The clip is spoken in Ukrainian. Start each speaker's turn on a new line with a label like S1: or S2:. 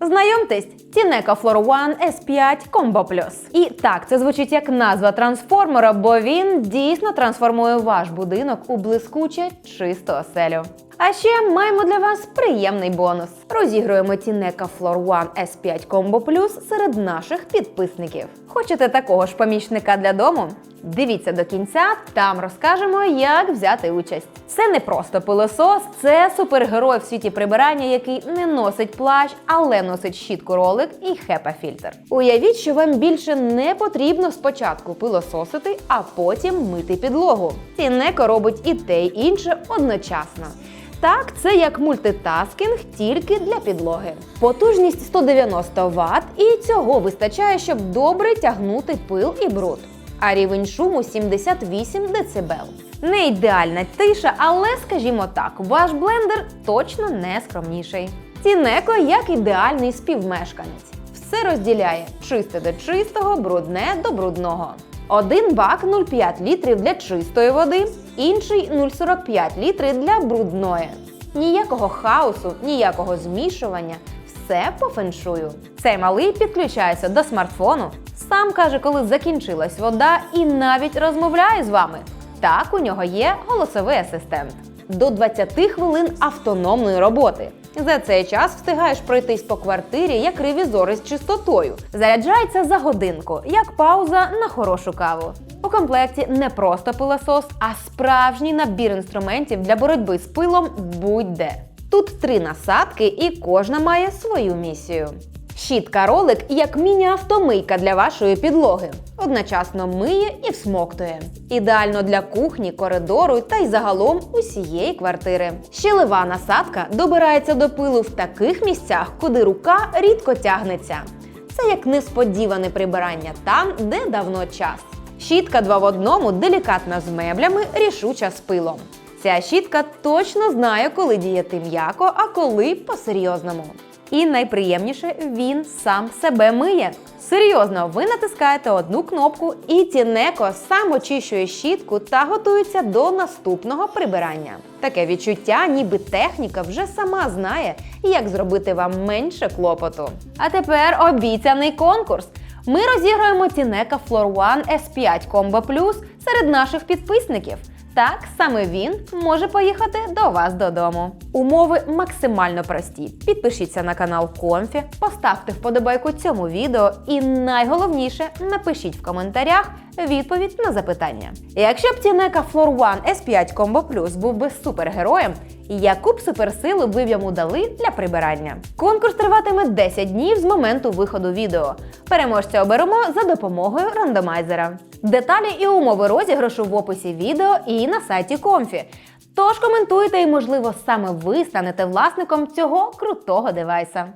S1: Знайомтесь, Тінека Floor One S5 Combo Plus. І так, це звучить як назва трансформера, бо він дійсно трансформує ваш будинок у блискуче чисту оселю. А ще маємо для вас приємний бонус. Розігруємо Тінека Floor One S5 Combo Plus серед наших підписників. Хочете такого ж помічника для дому? Дивіться до кінця, там розкажемо, як взяти участь. Це не просто пилосос, це супергерой в світі прибирання, який не носить плащ, але носить щітку ролик і хепа-фільтр. Уявіть, що вам більше не потрібно спочатку пилососити, а потім мити підлогу. Тінеко робить і те, й інше одночасно. Так, це як мультитаскінг тільки для підлоги. Потужність 190 Вт, і цього вистачає, щоб добре тягнути пил і бруд. А рівень шуму 78 дБ. Не ідеальна тиша, але скажімо так, ваш блендер точно не скромніший. Тінеко як ідеальний співмешканець. Все розділяє чисте до чистого, брудне до брудного. Один бак 0,5 літрів для чистої води, інший 0,45 літри для брудної. Ніякого хаосу, ніякого змішування. Все по феншую. Цей малий підключається до смартфону, сам каже, коли закінчилась вода, і навіть розмовляє з вами. Так, у нього є голосовий асистент. До 20 хвилин автономної роботи. За цей час встигаєш пройтись по квартирі як ревізор із чистотою. Заряджається за годинку, як пауза на хорошу каву. У комплекті не просто пилосос, а справжній набір інструментів для боротьби з пилом будь-де. Тут три насадки, і кожна має свою місію. Щітка ролик як міні-автомийка для вашої підлоги. Одночасно миє і всмоктує. Ідеально для кухні, коридору та й загалом усієї квартири. Щелева насадка добирається до пилу в таких місцях, куди рука рідко тягнеться. Це як несподіване прибирання там, де давно час. Щітка два в одному делікатна з меблями, рішуча з пилом. Ця щітка точно знає, коли діяти м'яко, а коли по-серйозному. І найприємніше, він сам себе миє. Серйозно, ви натискаєте одну кнопку, і Тінеко сам очищує щітку та готується до наступного прибирання. Таке відчуття, ніби техніка вже сама знає, як зробити вам менше клопоту. А тепер обіцяний конкурс. Ми розіграємо Тінека Floor One S5 Combo Plus серед наших підписників. Так, саме він може поїхати до вас додому. Умови максимально прості. Підпишіться на канал Комфі, поставте вподобайку цьому відео і найголовніше напишіть в коментарях відповідь на запитання. Якщо б Тінека Floor One S5 Combo Plus був би супергероєм, яку б суперсилу ви б йому дали для прибирання? Конкурс триватиме 10 днів з моменту виходу відео. Переможця оберемо за допомогою рандомайзера. Деталі і умови розіграшу в описі відео і на сайті Комфі. Тож коментуйте і, можливо, саме ви станете власником цього крутого девайса.